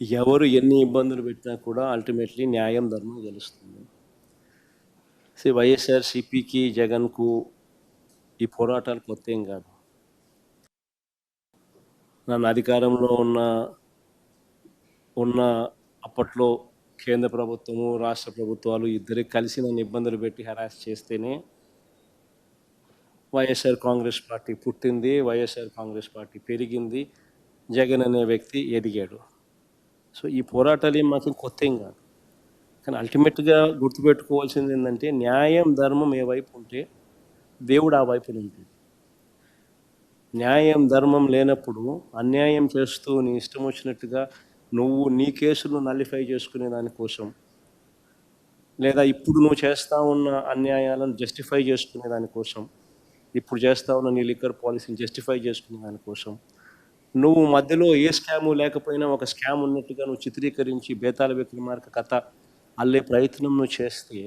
ఎవరు ఎన్ని ఇబ్బందులు పెట్టినా కూడా అల్టిమేట్లీ న్యాయం ధర్మం గెలుస్తుంది. సి వైఎస్ఆర్సిపికి జగన్కు ఈ పోరాటాలు కొత్త ఏం కాదు. నన్ను అధికారంలో ఉన్న ఉన్న అప్పట్లో కేంద్ర ప్రభుత్వము రాష్ట్ర ప్రభుత్వాలు ఇద్దరికి కలిసి నన్ను ఇబ్బందులు పెట్టి హెరాస్ చేస్తేనే వైఎస్ఆర్ కాంగ్రెస్ పార్టీ పుట్టింది వైఎస్ఆర్ కాంగ్రెస్ పార్టీ పెరిగింది జగన్ అనే వ్యక్తి ఎదిగాడు. సో ఈ పోరాటాలు ఏం మాకు కొత్త ఏం కాదు. కానీ అల్టిమేట్గా గుర్తుపెట్టుకోవాల్సింది ఏంటంటే న్యాయం ధర్మం ఏ వైపు ఉంటే దేవుడు ఆ వైపున ఉంటుంది న్యాయం ధర్మం లేనప్పుడు అన్యాయం చేస్తూ నీ ఇష్టం వచ్చినట్టుగా నువ్వు నీ కేసులు నల్లిఫై చేసుకునే దానికోసం లేదా ఇప్పుడు నువ్వు చేస్తా ఉన్న అన్యాయాలను జస్టిఫై చేసుకునే దానికోసం ఇప్పుడు చేస్తా ఉన్న నీ లిక్కర్ పాలసీని జస్టిఫై చేసుకునే దానికోసం నువ్వు మధ్యలో ఏ స్కాము లేకపోయినా ఒక స్కామ్ ఉన్నట్టుగా నువ్వు చిత్రీకరించి బేతాల విక్రమార్క కథ అల్లే ప్రయత్నం నువ్వు చేస్తే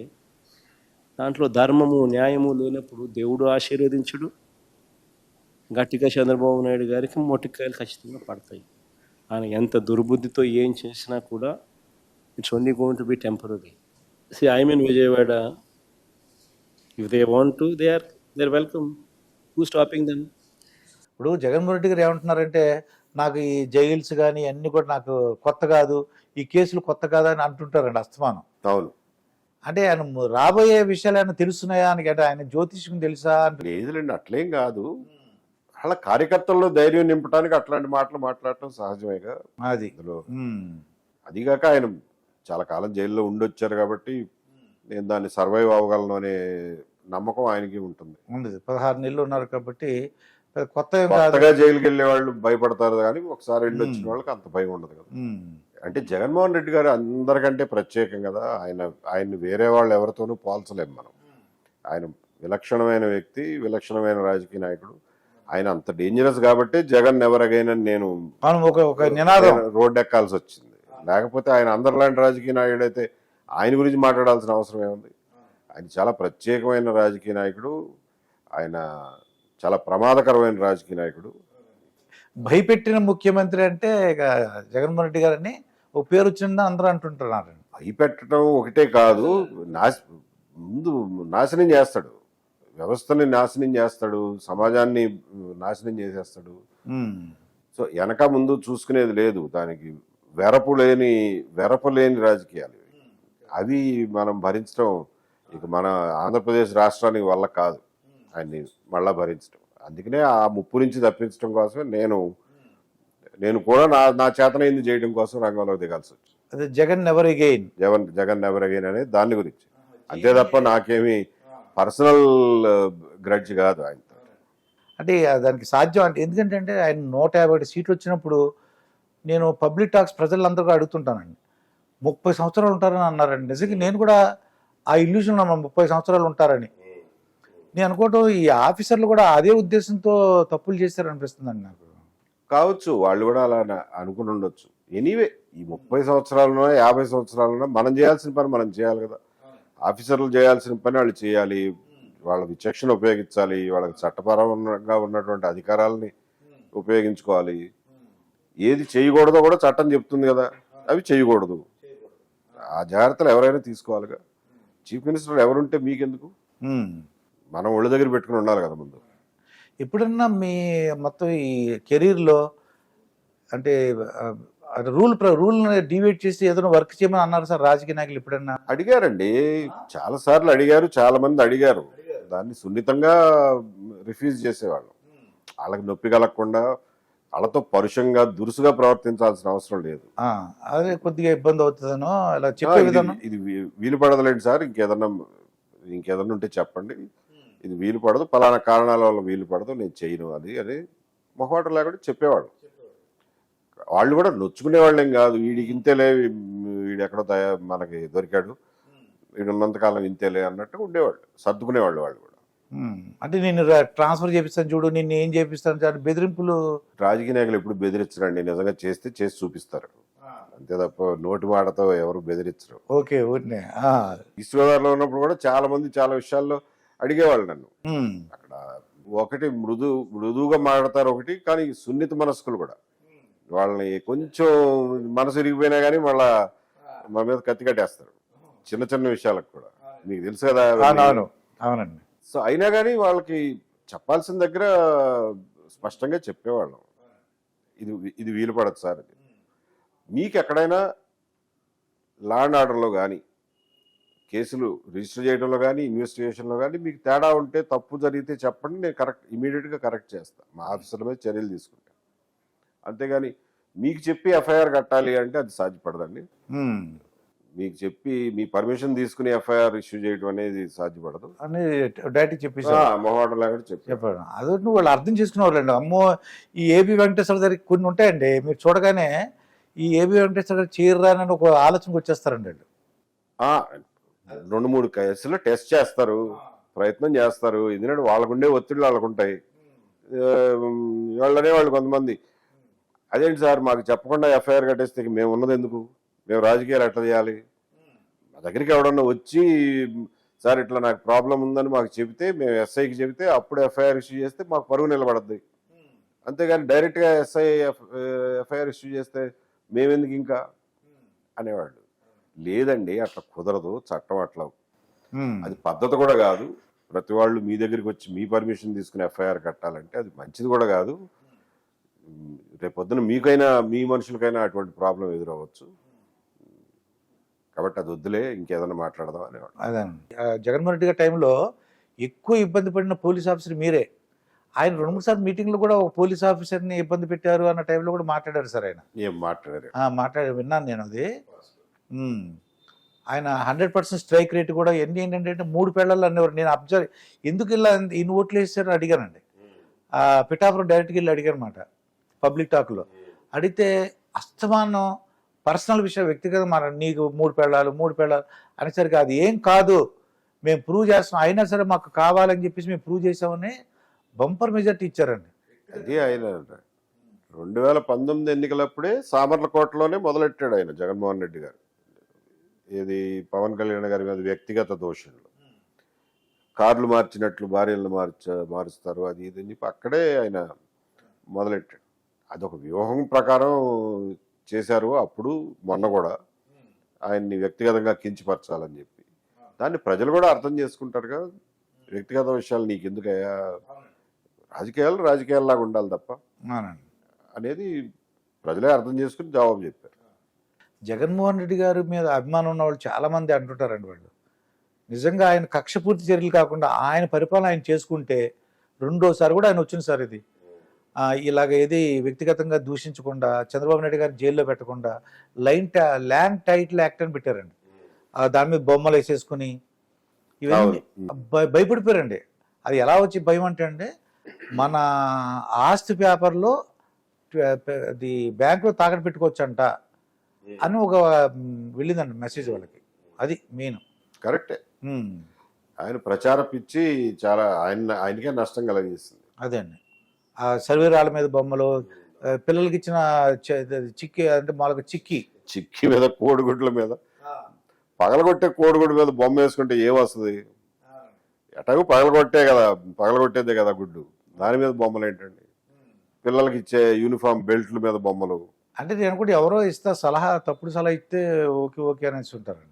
దాంట్లో ధర్మము న్యాయము లేనప్పుడు దేవుడు ఆశీర్వదించుడు. గట్టిగా చంద్రబాబు నాయుడు గారికి మొటికాయలు ఖచ్చితంగా పడతాయి. ఆయన ఎంత దుర్బుద్ధితో ఏం చేసినా కూడా it's only going to be temporary see I mean Vijayawada if they want to they are they are welcome who stopping then ఇప్పుడు జగన్మోహన్ రెడ్డి గారు ఏమంటున్నారంటే నాకు ఈ జైల్స్ కానీ అన్ని కూడా నాకు కొత్త కాదు ఈ కేసులు కొత్త కాదు అని అంటుంటారండి అస్తమానం. అవును. అంటే ఆయన రాబోయే విషయాలు ఏమైనా తెలుస్తున్నాయా అని అంటే ఆయన జ్యోతిష్యం తెలుసా అంటు లేదులేండి అట్లేం కాదు. వాళ్ళ కార్యకర్తల్లో ధైర్యం నింపడానికి అట్లాంటి మాటలు మాట్లాడటం సహజమేగా అది. అదిగాక ఆయన చాలా కాలం జైల్లో ఉండొచ్చారు కాబట్టి నేను దాన్ని సర్వైవ్ అవ్వగలను అనే నమ్మకం ఆయనకి ఉంటుంది. ఉంది. పదహారు నెలలు ఉన్నారు కాబట్టి కొత్త కొత్తగా జైలుకి వెళ్ళే వాళ్ళు భయపడతారు కానీ ఒకసారి వెళ్ళి వచ్చిన వాళ్ళకి అంత భయం ఉండదు కదా. అంటే జగన్మోహన్ రెడ్డి గారు అందరికంటే ప్రత్యేకం కదా. ఆయన ఆయన్ని వేరే వాళ్ళు ఎవరితోనూ పోల్చలేం మనం. ఆయన విలక్షణమైన వ్యక్తి విలక్షణమైన రాజకీయ నాయకుడు. ఆయన అంత డేంజరస్ కాబట్టి జగన్ ఎవర్ అగైన్ అని నేను నినాదం. రోడ్ ఎక్కాల్సి వచ్చింది. లేకపోతే ఆయన అందరిలాంటి రాజకీయ నాయకుడు అయితే ఆయన గురించి మాట్లాడాల్సిన అవసరం ఏముంది? ఆయన చాలా ప్రత్యేకమైన రాజకీయ నాయకుడు. ఆయన చాలా ప్రమాదకరమైన రాజకీయ నాయకుడు. భయపెట్టిన ముఖ్యమంత్రి అంటే ఇక జగన్మోహన్ రెడ్డి గారని ఒక పేరు వచ్చిందని అందరూ అంటుంటున్నారు. భయపెట్టడం ఒకటే కాదు నాశ ముందు నాశనం చేస్తాడు. వ్యవస్థని నాశనం చేస్తాడు సమాజాన్ని నాశనం చేసేస్తాడు. సో వెనక ముందు చూసుకునేది లేదు. దానికి వెరపు లేని వెరపు లేని రాజకీయాలు. అవి మనం భరించడం ఇక మన ఆంధ్రప్రదేశ్ రాష్ట్రానికి వల్ల కాదు. ఆయన్ని మళ్ళా భరించడం అందుకనే ఆ ముప్పు నుంచి తప్పించడం కోసమే నేను నేను కూడా నా నా చేతనైంది చేయడం కోసం రంగంలో దిగాల్సి వచ్చింది. అదే Jagan never again Jagan Jagan never again అనేది దాని గురించి. అంతే తప్ప నాకేమి పర్సనల్ గ్రడ్జ్ కాదు ఆయనతో. అంటే దానికి సాధ్యం అంటే ఎందుకంటే అంటే ఆయన నూట యాభై ఒకటి సీట్లు వచ్చినప్పుడు నేను పబ్లిక్ టాక్స్ ప్రజలందరూ అడుగుతుంటానండి. ముప్పై సంవత్సరాలు ఉంటారని అన్నారండి. నిజంగా నేను కూడా ఆ ఇల్యూషన్ ఉన్నాను ముప్పై సంవత్సరాలు ఉంటారని. నేను అనుకోవటం ఈ ఆఫీసర్లు కూడా అదే ఉద్దేశంతో తప్పులు చేశారనిపిస్తుందండి నాకు. కావచ్చు వాళ్ళు కూడా అలా అన- అనుకుని ఉండొచ్చు. ఎనీవే ఈ ముప్పై సంవత్సరాలున్నా యాభై సంవత్సరాలున్నా మనం చేయాల్సిన పని మనం చేయాలి కదా. ఆఫీసర్లు చేయాల్సిన పని వాళ్ళు చేయాలి. వాళ్ళ విచక్షణ ఉపయోగించాలి. వాళ్ళకి చట్టపరంగా ఉన్నటువంటి అధికారాలని ఉపయోగించుకోవాలి. ఏది చేయకూడదో కూడా చట్టం చెప్తుంది కదా. అవి చేయకూడదు. ఆ జాగ్రత్తలు ఎవరైనా తీసుకోవాలిగా. చీఫ్ మినిస్టర్ ఎవరుంటే మీకెందుకు. మనం ఒళ్ళ దగ్గర పెట్టుకుని ఉండాలి కదా ముందు. ఎప్పుడన్నా మీ మొత్తం ఈ కెరీర్లో అంటే రూల్ రూల్ డివైడ్ చేసి ఏదైనా వర్క్ చేయమని అన్నారు సార్ రాజకీయ నాయకులు ఎప్పుడన్నా? అడిగారండి. చాలా సార్లు అడిగారు చాలా మంది అడిగారు. దాన్ని సున్నితంగా రిఫ్యూజ్ చేసేవాళ్ళు. వాళ్ళకి నొప్పి కలగకుండా వాళ్ళతో పరుషంగా దురుసుగా ప్రవర్తించాల్సిన అవసరం లేదు. అదే కొద్దిగా ఇబ్బంది అవుతుందనో ఇలా ఆ, చెప్పే విధానం? ఇది వీలు పడదులేండి సార్. ఇంకేదన్నా ఇంకేదన్నా ఉంటే చెప్పండి. ఇది వీలు పడదు పలానా కారణాల వల్ల వీలు పడదు నేను చేయను అది అని మొహమాటం లేకుండా చెప్పేవాళ్ళు వాళ్ళు కూడా నొచ్చుకునే వాళ్ళేం కాదు వీడికి ఇంతేలే వీడు ఎక్కడో తయా మనకి దొరికాడు వీడు ఉన్నంతకాలం ఇంతేలే అన్నట్టు ఉండేవాళ్ళు సర్దుకునేవాళ్ళు వాళ్ళు కూడా. అంటే నేను ట్రాన్స్ఫర్ చేపిస్తాను చూడు నిన్ను ఏం చేపిస్తాను బెదిరింపులు. రాజకీయ నాయకులు ఎప్పుడు బెదిరించరండి నిజంగా చేస్తే చేసి చూపిస్తారు. అంతే తప్ప నోటి మాటతో ఎవరు బెదిరించరు. ఓకే ఊరినే. ఆ, ఈస్ట్ గోదావరిలో ఉన్నప్పుడు కూడా చాలా మంది చాలా విషయాల్లో అడిగేవాళ్ళు నన్ను. అక్కడ ఒకటి మృదు మృదువుగా మాట్లాడతారు ఒకటి కానీ సున్నిత మనస్కులు కూడా. వాళ్ళని కొంచెం మనసు ఇరిగిపోయినా కానీ మళ్ళా మా మీద కత్తి కట్టేస్తారు. చిన్న చిన్న విషయాలకు కూడా. మీకు తెలుసు కదా అవునండి. సో అయినా కానీ వాళ్ళకి చెప్పాల్సిన దగ్గర స్పష్టంగా చెప్పేవాళ్ళం. ఇది ఇది వీలు పడదు సార్ మీకు ఎక్కడైనా లా అండ్ ఆర్డర్లో కానీ కేసులు రిజిస్టర్ చేయడంలో కానీ ఇన్వెస్టిగేషన్లో కానీ మీకు తేడా ఉంటే తప్పు జరిగితే చెప్పండి నేను కరెక్ట్ ఇమీడియట్గా కరెక్ట్ చేస్తాను మా ఆఫీసర్ల మీద చర్యలు తీసుకుంటాను అంతేగాని మీకు చెప్పి ఎఫ్ఐఆర్ కట్టాలి అంటే అది సాధ్యపడదండి. మీకు చెప్పి మీ పర్మిషన్ తీసుకుని ఎఫ్ఐఆర్ ఇష్యూ చేయడం అనేది సాధ్యపడదు. అని డైరెక్ట్ లేకుండా చెప్పారు. చెప్పాడు అదే నువ్వు వాళ్ళు అర్థం చేసుకునేవాళ్ళండి. అమ్మో ఈ ఏబి వెంకటేశ్వర దగ్గర కొన్ని ఉంటాయండి. మీరు చూడగానే ఈ ఏబి వెంకటేశ్వర గారు చీరరానని ఒక ఆలోచనకు వచ్చేస్తారండి వాళ్ళు. రెండు మూడు కేసులు టెస్ట్ చేస్తారు. ప్రయత్నం చేస్తారు. ఎందుకంటే వాళ్ళకుండే ఒత్తిళ్ళు వాళ్ళకు ఉంటాయి. ఆ, వాళ్ళనే వాళ్ళు కొంతమంది. అదేంటి సార్ మాకు చెప్పకుండా ఎఫ్ఐఆర్ కట్టేస్తే మేము ఉన్నది ఎందుకు? మేము రాజకీయాలు ఎట్లా చేయాలి? మా దగ్గరికి ఎవడన్నా వచ్చి సార్ ఇట్లా నాకు ప్రాబ్లం ఉందని మాకు చెబితే మేము ఎస్ఐకి చెబితే అప్పుడు ఎఫ్ఐఆర్ ఇష్యూ చేస్తే మాకు పరువు నిలబడద్ది. అంతేగాని డైరెక్ట్గా ఎస్ఐ ఎఫ్ఐఆర్ ఇష్యూ చేస్తే మేమెందుకు ఇంకా? అనేవాళ్ళు. లేదండి అట్లా కుదరదు చట్టం అట్లా. అది పద్ధతి కూడా కాదు. ప్రతి వాళ్ళు మీ దగ్గరికి వచ్చి మీ పర్మిషన్ తీసుకుని ఎఫ్ఐఆర్ కట్టాలంటే అది మంచిది కూడా కాదు. రేపొద్దున మీకైనా మీ మనుషులకైనా అటువంటి ప్రాబ్లం ఎదురవ్వచ్చు. కాబట్టి అది వద్దులే ఇంకేదైనా మాట్లాడదాం అనేవాడు జగన్మోహన్ రెడ్డి గారి టైంలో ఎక్కువ ఇబ్బంది పడిన పోలీస్ ఆఫీసర్ మీరే. ఆయన రెండు మూడు సార్లు మీటింగ్లో కూడా ఒక పోలీస్ ఆఫీసర్ని ఇబ్బంది పెట్టారు అన్న టైంలో కూడా మాట్లాడారు సార్ ఆయన. ఏం మాట్లాడారు? ఆ, మాట్లాడి విన్నాను నేను అది. ఆయన హండ్రెడ్ పర్సెంట్ స్ట్రైక్ రేట్ కూడా ఎన్ని ఏంటంటే మూడు పేళ్ళల్లో అనేవారు. నేను అబ్జర్వ్ ఎందుకు ఇలా ఇన్ని ఓట్లు వేసారో అడిగానండి. పిఠాపురం డైరెక్ట్గా వెళ్ళి అడిగాను అనమాట పబ్లిక్ టాక్లో. అడిగితే అస్తమానం పర్సనల్ విషయం వ్యక్తిగత మన నీకు మూడు పెళ్ళాలు మూడు పెళ్ళాలు అనేసరికి అది ఏం కాదు. మేము ప్రూవ్ చేస్తున్నాం. అయినా సరే మాకు కావాలని చెప్పేసి మేము ప్రూవ్ చేసామని బంపర్ మెజార్టీ ఇచ్చారండి. అది ఆయన రెండు వేల పంతొమ్మిది ఎన్నికలప్పుడే సామర్లకోటలోనే మొదలెట్టాడు ఆయన జగన్మోహన్ రెడ్డి గారు. ఇది పవన్ కళ్యాణ్ గారి మీద వ్యక్తిగత దోషులు. కార్లు మార్చినట్లు భార్యలను మార్చ మారుస్తారు అది ఇది అని చెప్పి అక్కడే ఆయన మొదలెట్టాడు. అదొక వ్యూహం ప్రకారం చేశారు. అప్పుడు మొన్న కూడా ఆయన్ని వ్యక్తిగతంగా కించపరచాలని చెప్పి. దాన్ని ప్రజలు కూడా అర్థం చేసుకుంటారు కదా. వ్యక్తిగత విషయాలు నీకు ఎందుకయ్యా రాజకీయాలు రాజకీయాల్లాగా ఉండాలి తప్ప. అనేది ప్రజలే అర్థం చేసుకుని జవాబు చెప్పారు. జగన్మోహన్ రెడ్డి గారి మీద అభిమానం ఉన్న వాళ్ళు చాలా మంది అంటుంటారండి వాళ్ళు. నిజంగా ఆయన కక్షపూర్తి చర్యలు కాకుండా ఆయన పరిపాలన ఆయన చేసుకుంటే రెండోసారి కూడా ఆయన వచ్చింది సార్ ఇది. ఇలాగ ఏది వ్యక్తిగతంగా దూషించకుండా చంద్రబాబు నాయుడు గారిని జైల్లో పెట్టకుండా లైన్ టా- ల్యాండ్ టైటిల్ యాక్ట్ అని పెట్టారండి. దాని మీద బొమ్మలు వేసేసుకుని ఇవన్నీ భయపడిపోయారండి. అది ఎలా వచ్చి భయం అంటే అండి మన ఆస్తి పేపర్లో అది బ్యాంకులో తాకట్టు పెట్టుకోవచ్చంట. అని ఒక వెళ్ళిందండి మెసేజ్ వాళ్ళకి. అది మెయిన్ కరెక్టే. ఆయన ప్రచారం పిచ్చి చాలా ఆయన ఆయనకే నష్టం కలిగిస్తుంది అదే అండి. ఆ సర్వేరాల మీద బొమ్మలు పిల్లలకి ఇచ్చిన చిక్కి అంటే మామూలుగా చిక్కి. చిక్కి మీద కోడిగుడ్ల మీద. పగలగొట్టే కోడిగుడ్డు మీద బొమ్మ వేసుకుంటే ఏం వస్తుంది? ఎటాగో పగలగొట్టే కదా పగలగొట్టేదే కదా గుడ్డు. దాని మీద బొమ్మలు ఏంటండి పిల్లలకి ఇచ్చే యూనిఫామ్ బెల్ట్ల మీద బొమ్మలు. అంటే నేను కూడా ఎవరో ఇస్తా సలహా తప్పుడు సలహా ఇస్తే ఓకే ఓకే అనేసి ఉంటారండి.